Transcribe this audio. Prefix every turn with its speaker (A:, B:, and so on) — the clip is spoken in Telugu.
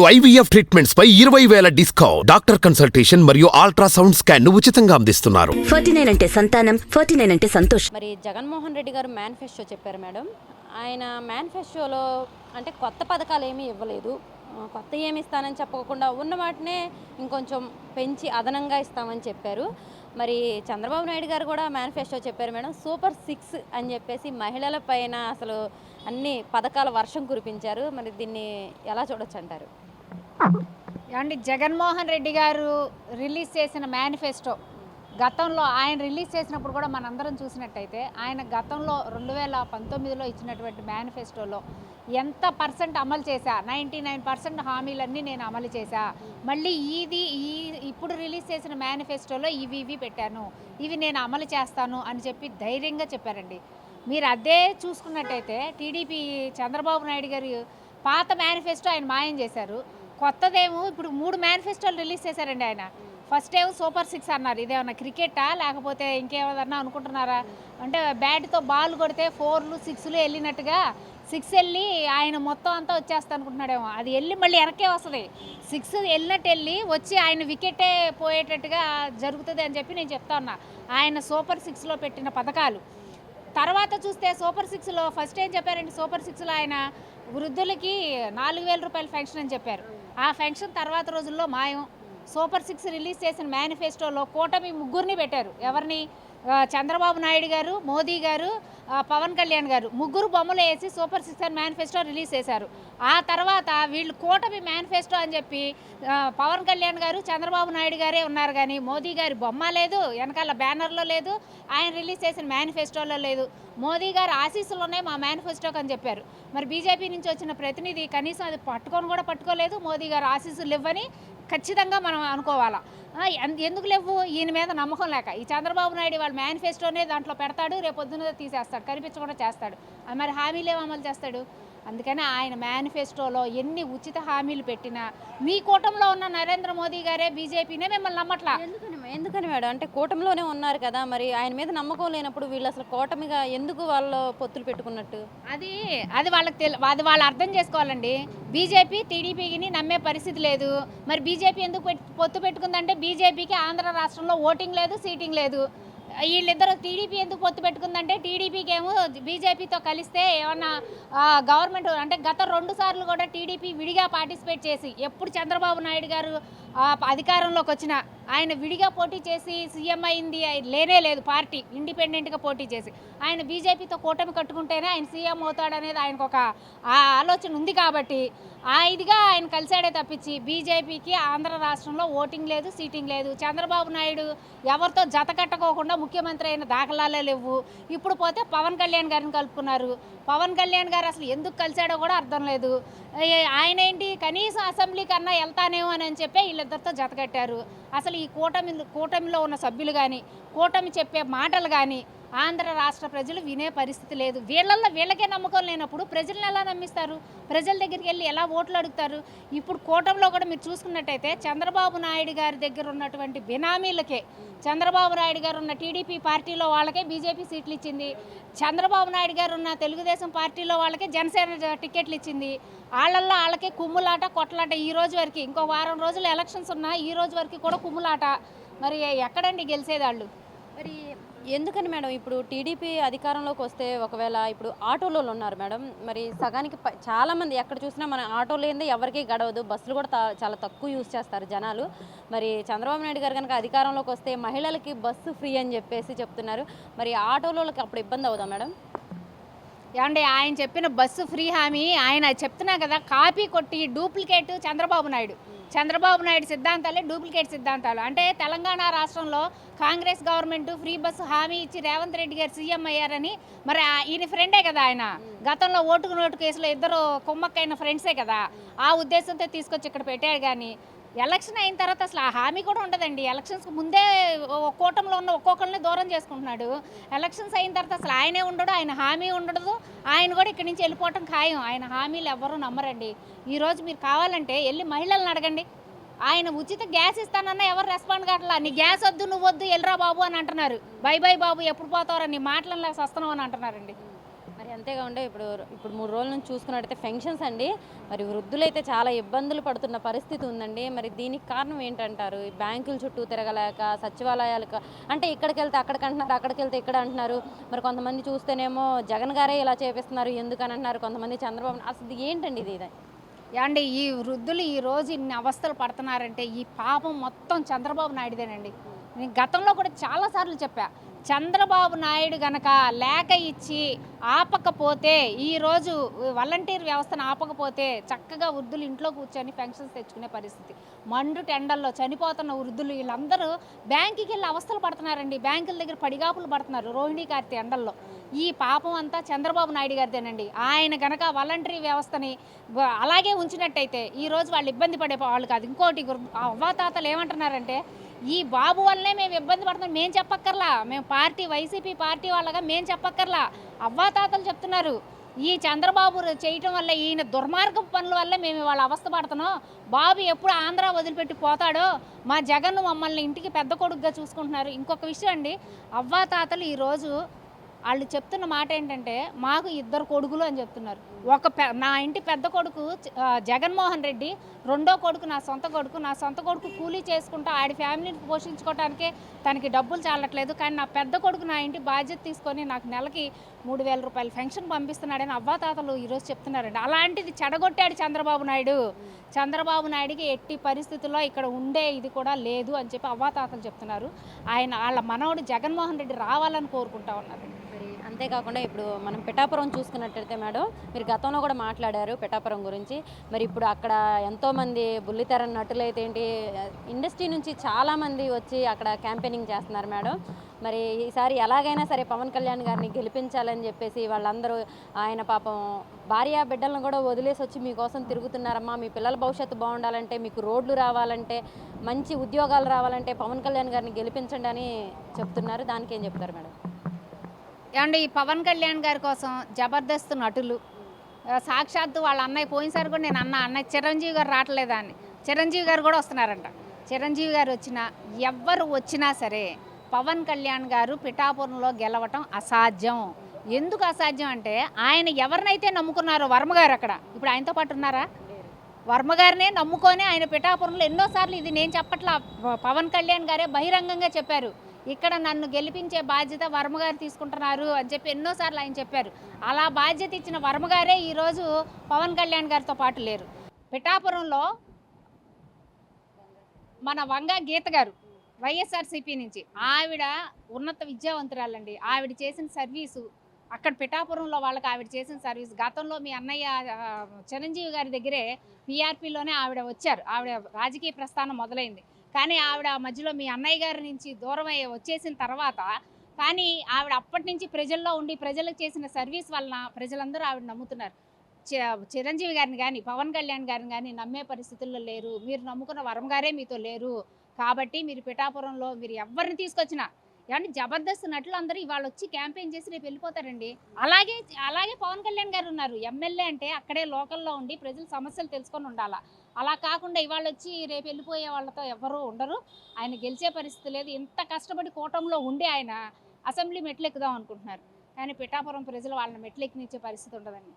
A: ఐవీఎఫ్ ట్రీట్మెంట్స్ పై ఇరవై వేల డిస్కౌంట్. డాక్టర్ కన్సల్టేషన్ మరియు అల్ట్రాసౌండ్ స్కాన్ను ఉచితంగా అందిస్తున్నారు.
B: ఫార్టీ నైన్ అంటే సంతానం ఫార్టీ నైన్ అంటే సంతోషం.
C: మరి జగన్మోహన్ రెడ్డి గారు మేనిఫెస్టో చెప్పారు మేడం. ఆయన మేనిఫెస్టోలో అంటే కొత్త పథకాలు ఏమీ ఇవ్వలేదు. కొత్త ఏమి ఇస్తానని చెప్పకుండా ఉన్న వాటినే ఇంకొంచెం పెంచి అదనంగా ఇస్తామని చెప్పారు. మరి చంద్రబాబు నాయుడు గారు కూడా మేనిఫెస్టో చెప్పారు మేడం. సూపర్ సిక్స్ అని చెప్పేసి మహిళల పైన అసలు అన్ని పథకాల వర్షం కురిపించారు. మరి దీన్ని ఎలా చూడొచ్చు అంటారు?
D: ఏమండి జగన్మోహన్ రెడ్డి గారు రిలీజ్ చేసిన మేనిఫెస్టో గతంలో ఆయన రిలీజ్ చేసినప్పుడు కూడా మనందరం చూసినట్టయితే ఆయన గతంలో రెండు వేల పంతొమ్మిదిలో ఇచ్చినటువంటి మేనిఫెస్టోలో ఎంత పర్సెంట్ అమలు చేశా? నైంటీ నైన్ పర్సెంట్ హామీలన్నీ నేను అమలు చేశా. మళ్ళీ ఇది ఈ ఇప్పుడు రిలీజ్ చేసిన మేనిఫెస్టోలో ఇవి ఇవి పెట్టాను. ఇవి నేను అమలు చేస్తాను అని చెప్పి ధైర్యంగా చెప్పారండి. మీరు అదే చూసుకున్నట్టయితే టీడీపీ చంద్రబాబు నాయుడు గారు పాత మేనిఫెస్టో ఆయన మాయం చేశారు. కొత్తదేమో ఇప్పుడు మూడు మేనిఫెస్టోలు రిలీజ్ చేశారండి ఆయన. ఫస్ట్ ఏమో సూపర్ సిక్స్ అన్నారు. ఇదేమన్నా క్రికెటా లేకపోతే ఇంకేమన్నా అనుకుంటున్నారా? అంటే బ్యాట్తో బాల్ కొడితే ఫోర్లు సిక్స్లు వెళ్ళినట్టుగా సిక్స్ వెళ్ళి ఆయన మొత్తం అంతా వచ్చేస్తా అనుకుంటున్నాడేమో. అది వెళ్ళి మళ్ళీ వెనకే వస్తుంది. సిక్స్ వెళ్ళినట్టు వెళ్ళి వచ్చి ఆయన వికెటే పోయేటట్టుగా జరుగుతుంది అని చెప్పి నేను చెప్తా ఉన్నా. ఆయన సూపర్ సిక్స్లో పెట్టిన పథకాలు. తర్వాత చూస్తే సూపర్ సిక్స్లో ఫస్ట్ ఏం చెప్పారండి సూపర్ సిక్స్లో ఆయన వృద్ధులకి నాలుగు వేల రూపాయల ఫెన్షన్ అని చెప్పారు. ఆ ఫంక్షన్ తర్వాత రోజుల్లో మాయం. సూపర్ సిక్స్ రిలీజ్ చేసిన మేనిఫెస్టోలో కూటమి ముగ్గురిని పెట్టారు. ఎవరిని? చంద్రబాబు నాయుడు గారు మోదీ గారు పవన్ కళ్యాణ్ గారు ముగ్గురు బొమ్మలు వేసి సూపర్ సిక్స్ అని మేనిఫెస్టో రిలీజ్ చేశారు. ఆ తర్వాత వీళ్ళు కూటమి మేనిఫెస్టో అని చెప్పి పవన్ కళ్యాణ్ గారు చంద్రబాబు నాయుడు గారే ఉన్నారు కానీ మోదీ గారి బొమ్మ లేదు వెనకాల బ్యానర్లో లేదు ఆయన రిలీజ్ చేసిన మేనిఫెస్టోలో లేదు. మోదీ గారు ఆశీస్సులు ఉన్నాయి మా మేనిఫెస్టోకి అని చెప్పారు. మరి బీజేపీ నుంచి వచ్చిన ప్రతినిధి కనీసం అది పట్టుకొని కూడా పట్టుకోలేదు మోదీ గారు ఆశీస్సులు ఇవ్వని ఖచ్చితంగా మనం అనుకోవాలా. ఎందుకు లేవు? ఈయన మీద నమ్మకం లేక. ఈ చంద్రబాబు నాయుడు వాళ్ళ మేనిఫెస్టోనే దాంట్లో పెడతాడు రేపు పొద్దున్న తీసేస్తాడు కనిపించకుండా చేస్తాడు. ఆ, మరి హామీలు ఏం అమలు చేస్తాడు? అందుకని ఆయన మేనిఫెస్టోలో ఎన్ని ఉచిత హామీలు పెట్టినా మీ కూటంలో ఉన్న నరేంద్ర మోదీ గారే బీజేపీనే మిమ్మల్ని నమ్మట్లా?
C: ఎందుకని ఎందుకని మేడం? అంటే కూటమిలోనే ఉన్నారు కదా మరి ఆయన మీద నమ్మకం లేనప్పుడు వీళ్ళు అసలు కూటమిగా ఎందుకు వాళ్ళు పొత్తులు పెట్టుకున్నట్టు?
D: అది అది వాళ్ళకి తెలి అది వాళ్ళు అర్థం చేసుకోవాలండి. బీజేపీ టీడీపీని నమ్మే పరిస్థితి లేదు. మరి బీజేపీ ఎందుకు పొత్తు పెట్టుకుందంటే బీజేపీకి ఆంధ్ర రాష్ట్రంలో ఓటింగ్ లేదు సీటింగ్ లేదు. వీళ్ళిద్దరు టీడీపీ ఎందుకు పొత్తు పెట్టుకుందంటే టీడీపీకి ఏమో బీజేపీతో కలిస్తే ఏమన్నా గవర్నమెంట్ అంటే గత రెండు సార్లు కూడా టీడీపీ విడిగా పార్టిసిపేట్ చేసి ఎప్పుడు చంద్రబాబు నాయుడు గారు అధికారంలోకి వచ్చిన ఆయన విడిగా పోటీ చేసి సీఎం అయింది లేనే లేదు పార్టీ ఇండిపెండెంట్గా పోటీ చేసి. ఆయన బీజేపీతో కూటమి కట్టుకుంటేనే ఆయన సీఎం అవుతాడనేది ఆయనకు ఒక ఆ ఆలోచన ఉంది కాబట్టి ఆ ఇదిగా ఆయన కలిశాడే తప్పించి బీజేపీకి ఆంధ్ర రాష్ట్రంలో ఓటింగ్ లేదు సీటింగ్ లేదు. చంద్రబాబు నాయుడు ఎవరితో జత కట్టుకోకుండా ముఖ్యమంత్రి అయిన దాఖలాలే లేవు. ఇప్పుడు పోతే పవన్ కళ్యాణ్ గారిని కలుపుకున్నారు. పవన్ కళ్యాణ్ గారు అసలు ఎందుకు కలిశాడో కూడా అర్థం లేదు. ఆయన ఏంటి కనీసం అసెంబ్లీ కన్నా వెళ్తానేమో అని చెప్పి వీళ్ళిద్దరితో జతకట్టారు అసలు ఈ కూటమి కూటమిలో ఉన్న సభ్యులు కానీ కూటమి చెప్పే మాటలు కానీ ఆంధ్ర రాష్ట్ర ప్రజలు వినే పరిస్థితి లేదు. వీళ్ళల్లో వీళ్ళకే నమ్మకం లేనప్పుడు ప్రజలను ఎలా నమ్మిస్తారు? ప్రజల దగ్గరికి వెళ్ళి ఎలా ఓట్లు అడుగుతారు? ఇప్పుడు కూటమిలో కూడా మీరు చూసుకున్నట్టయితే చంద్రబాబు నాయుడు గారి దగ్గర ఉన్నటువంటి బినామీలకే చంద్రబాబు నాయుడు గారు ఉన్న టీడీపీ పార్టీలో వాళ్ళకే బీజేపీ సీట్లు ఇచ్చింది. చంద్రబాబు నాయుడు గారు ఉన్న తెలుగుదేశం పార్టీలో వాళ్ళకే జనసేన టికెట్లు ఇచ్చింది. వాళ్ళల్లో వాళ్ళకే కుమ్ములాట కొట్లాట ఈ రోజు వరకు. ఇంకో వారం రోజులు ఎలక్షన్స్ ఉన్నా ఈ రోజు వరకు కూడా కుమ్ములాట. మరి ఎక్కడండి గెలిచేదాళ్ళు?
C: మరి ఎందుకని మేడం ఇప్పుడు టీడీపీ అధికారంలోకి వస్తే ఒకవేళ ఇప్పుడు ఆటోలో ఉన్నారు మేడం మరి సగానికి పై- చాలా మంది ఎక్కడ చూసినా మన ఆటో లేనిదే ఎవరికీ గడవదు. బస్సులు కూడా చాలా తక్కువ యూజ్ చేస్తారు జనాలు. మరి చంద్రబాబు నాయుడు గారు కనుక అధికారంలోకి వస్తే మహిళలకి బస్సు ఫ్రీ అని చెప్పేసి చెప్తున్నారు. మరి ఆటోలోకి అప్పుడు ఇబ్బంది అవుదా మేడం?
D: ఏమండి ఆయన చెప్పిన బస్సు ఫ్రీ హామీ ఆయన చెప్తున్నా కదా కాపీ కొట్టి డూప్లికేట్ చంద్రబాబు నాయుడు. చంద్రబాబు నాయుడు సిద్ధాంతాలే డూప్లికేట్ సిద్ధాంతాలు. అంటే తెలంగాణ రాష్ట్రంలో కాంగ్రెస్ గవర్నమెంట్ ఫ్రీ బస్సు హామీ ఇచ్చి రేవంత్ రెడ్డి గారు సీఎం అయ్యారని మరి ఈయన ఫ్రెండే కదా ఆయన. గతంలో ఓటుకు నోటు కేసులో ఇద్దరు కుమ్మక్కైన ఫ్రెండ్సే కదా. ఆ ఉద్దేశంతో తీసుకొచ్చి ఇక్కడ పెట్టాడు కానీ ఎలక్షన్ అయిన తర్వాత అసలు ఆ హామీ కూడా ఉండదండి. ఎలక్షన్స్కి ముందే కూటమిలో ఉన్న ఒక్కొక్కరిని దూరం చేసుకుంటున్నాడు. ఎలక్షన్స్ అయిన తర్వాత అసలు ఆయనే ఉండడు ఆయన హామీ ఉండదు. ఆయన కూడా ఇక్కడి నుంచి వెళ్ళిపోవటం ఖాయం. ఆయన హామీలు ఎవ్వరూ నమ్మరండి. ఈరోజు మీరు కావాలంటే వెళ్ళి మహిళలను అడగండి. ఆయన ఉచిత గ్యాస్ ఇస్తానన్నా ఎవరు రెస్పాండ్ కావట్లా? నీ గ్యాస్ వద్దు నువ్వు వద్దు వెళ్ళరా బాబు అని అంటున్నారు. బై బై బాబు ఎప్పుడు పోతావరా? నీ మాటలను సస్తనం అని అంటున్నారండి.
C: అంతేకాకుండా ఇప్పుడు ఇప్పుడు మూడు రోజుల నుంచి చూసుకున్నట్టయితే ఫెన్షన్స్ అండి. మరి వృద్ధులైతే చాలా ఇబ్బందులు పడుతున్న పరిస్థితి ఉందండి. మరి దీనికి కారణం ఏంటంటారు? ఈ బ్యాంకుల చుట్టూ తిరగలేక సచివాలయాలకు అంటే ఇక్కడికి వెళ్తే అక్కడికి అంటున్నారు అక్కడికి వెళ్తే ఇక్కడ అంటున్నారు. మరి కొంతమంది చూస్తేనేమో జగన్ గారే ఇలా చేపిస్తున్నారు ఎందుకని అంటున్నారు కొంతమంది చంద్రబాబు అసలు ఏంటండి ఇది? ఇది
D: ఈ వృద్ధులు ఈ రోజు ఇన్ని అవస్థలు పడుతున్నారంటే ఈ పాపం మొత్తం చంద్రబాబు నాయుడుదేనండి. నేను గతంలో కూడా చాలాసార్లు చెప్పా చంద్రబాబు నాయుడు గనక లేఖ ఇచ్చి ఆపకపోతే ఈరోజు వాలంటీర్ వ్యవస్థను ఆపకపోతే చక్కగా వృద్ధులు ఇంట్లో కూర్చొని పెన్షన్స్ తెచ్చుకునే పరిస్థితి. మండు టెండల్లో చనిపోతున్న వృద్ధులు వీళ్ళందరూ బ్యాంకుకి వెళ్ళి అవస్థలు పడుతున్నారండి. బ్యాంకుల దగ్గర పడిగాపులు పడుతున్నారు రోహిణి గారి ఎండల్లో ఈ పాపం అంతా చంద్రబాబు నాయుడు గారిదేనండి. ఆయన గనక వాలంటరీ వ్యవస్థని అలాగే ఉంచినట్టయితే ఈరోజు వాళ్ళు ఇబ్బంది పడే వాళ్ళు కాదు. ఇంకోటి అవ్వాతాతలు ఏమంటున్నారంటే ఈ బాబు వల్లే మేము ఇబ్బంది పడుతున్నాం. మేము చెప్పక్కర్లా. మేము పార్టీ వైసీపీ పార్టీ వాళ్ళగా మేము చెప్పక్కర్లా. అవ్వాతాతలు చెప్తున్నారు. ఈ చంద్రబాబు చేయటం వల్ల ఈయన దుర్మార్గ పనుల వల్ల మేము వాళ్ళ అవస్థ పడుతున్నాం. బాబు ఎప్పుడు ఆంధ్ర వదిలిపెట్టి పోతాడో మా జగన్ మమ్మల్ని ఇంటికి పెద్ద కొడుకుగా చూసుకుంటున్నారు. ఇంకొక విషయం అండి. అవ్వాతాతలు ఈరోజు వాళ్ళు చెప్తున్న మాట ఏంటంటే మాకు ఇద్దరు కొడుకులు అని చెప్తున్నారు. ఒక నా ఇంటి పెద్ద కొడుకు జగన్మోహన్ రెడ్డి రెండో కొడుకు నా సొంత కొడుకు నా సొంత కొడుకు కూలీ చేసుకుంటా ఆడి ఫ్యామిలీని పోషించుకోవటానికే తనకి డబ్బులు చాలట్లేదు. కానీ నా పెద్ద కొడుకు నా ఇంటి బాధ్యత తీసుకొని నాకు నెలకి మూడు వేల రూపాయలు పెన్షన్ పంపిస్తున్నాడని అవ్వాతాతలు ఈరోజు చెప్తున్నారండి. అలాంటిది చెడగొట్టాడు చంద్రబాబు నాయుడు. చంద్రబాబు నాయుడికి ఎట్టి పరిస్థితుల్లో ఇక్కడ ఉండే ఇది కూడా లేదు అని చెప్పి అవ్వాతాతలు చెప్తున్నారు. ఆయన వాళ్ళ మనవడు జగన్మోహన్ రెడ్డి రావాలని కోరుకుంటా ఉన్నారండి.
C: అంతేకాకుండా ఇప్పుడు మనం పిఠాపురం చూసుకున్నట్టయితే మేడం మీరు గతంలో కూడా మాట్లాడారు పిఠాపురం గురించి. మరి ఇప్పుడు అక్కడ ఎంతోమంది బుల్లితెర నటులైతే ఏంటి ఇండస్ట్రీ నుంచి చాలామంది వచ్చి అక్కడ క్యాంపెయినింగ్ చేస్తున్నారు మేడం. మరి ఈసారి ఎలాగైనా సరే పవన్ కళ్యాణ్ గారిని గెలిపించాలని చెప్పేసి వాళ్ళందరూ ఆయన పాపం భార్య బిడ్డలను కూడా వదిలేసి వచ్చి మీకోసం తిరుగుతున్నారమ్మా మీ పిల్లల భవిష్యత్తు బాగుండాలంటే మీకు రోడ్లు రావాలంటే మంచి ఉద్యోగాలు రావాలంటే పవన్ కళ్యాణ్ గారిని గెలిపించండి అని చెప్తున్నారు. దానికి ఏం చెప్తారు మేడం?
D: ఏమండి ఈ పవన్ కళ్యాణ్ గారి కోసం జబర్దస్త్ నటులు. సాక్షాత్తు వాళ్ళ అన్నయ్య పోయినసారి కూడా నేను అన్న అన్నయ్య చిరంజీవి గారు రావట్లేదా అని. చిరంజీవి గారు కూడా వస్తున్నారంట. చిరంజీవి గారు వచ్చినా ఎవ్వరు వచ్చినా సరే పవన్ కళ్యాణ్ గారు పిఠాపురంలో గెలవటం అసాధ్యం. ఎందుకు అసాధ్యం అంటే ఆయన ఎవరినైతే నమ్ముకున్నారో వర్మ గారు అక్కడ. ఇప్పుడు ఆయనతో పాటు ఉన్నారా? వర్మ గారినే నమ్ముకొని ఆయన పిఠాపురంలో ఎన్నోసార్లు ఇది నేను చెప్పట్లా పవన్ కళ్యాణ్ గారే బహిరంగంగా చెప్పారు. ఇక్కడ నన్ను గెలిపించే బాధ్యత వర్మ గారు తీసుకుంటున్నారు అని చెప్పి ఎన్నోసార్లు ఆయన చెప్పారు. అలా బాధ్యత ఇచ్చిన వర్మ గారే ఈరోజు పవన్ కళ్యాణ్ గారితో పాటు లేరు. పిఠాపురంలో మన వంగ గీత గారు వైఎస్ఆర్సీపీ నుంచి ఆవిడ ఉన్నత విద్యావంతురాలండి. ఆవిడ చేసిన సర్వీసు అక్కడ పిఠాపురంలో వాళ్ళకి ఆవిడ చేసిన సర్వీస్. గతంలో మీ అన్నయ్య చిరంజీవి గారి దగ్గరే పీఆర్పీలోనే ఆవిడ వచ్చారు. ఆవిడ రాజకీయ ప్రస్థానం మొదలైంది. కానీ ఆవిడ మధ్యలో మీ అన్నయ్య గారి నుంచి దూరం అయ్యి వచ్చేసిన తర్వాత కానీ ఆవిడ అప్పటి నుంచి ప్రజల్లో ఉండి ప్రజలకు చేసిన సర్వీస్ వలన ప్రజలందరూ ఆవిడ నమ్ముతున్నారు. చిరంజీవి గారిని కానీ పవన్ కళ్యాణ్ గారిని కానీ నమ్మే పరిస్థితుల్లో లేరు. మీరు నమ్ముకున్న వరం గారే మీతో లేరు. కాబట్టి మీరు పిఠాపురంలో మీరు ఎవరిని తీసుకొచ్చినా ఏమంటే జబర్దస్త్ నటులు అందరూ ఇవాళ వచ్చి క్యాంపెయిన్ చేసి రేపు వెళ్ళిపోతారండి. అలాగే అలాగే పవన్ కళ్యాణ్ గారు ఉన్నారు. ఎమ్మెల్యే అంటే అక్కడే లోకల్లో ఉండి ప్రజల సమస్యలు తెలుసుకొని ఉండాలా. అలా కాకుండా ఇవాళ వచ్చి రేపు వెళ్ళిపోయే వాళ్ళతో ఎవరూ ఉండరు. ఆయన గెలిచే పరిస్థితి లేదు. ఇంత కష్టపడి కూటంలో ఉండి ఆయన అసెంబ్లీ మెట్లు ఎక్కుదాం అనుకుంటున్నారు. కానీ పిఠాపురం ప్రజలు వాళ్ళని మెట్లు ఎక్కినిచ్చే పరిస్థితి ఉండదండి.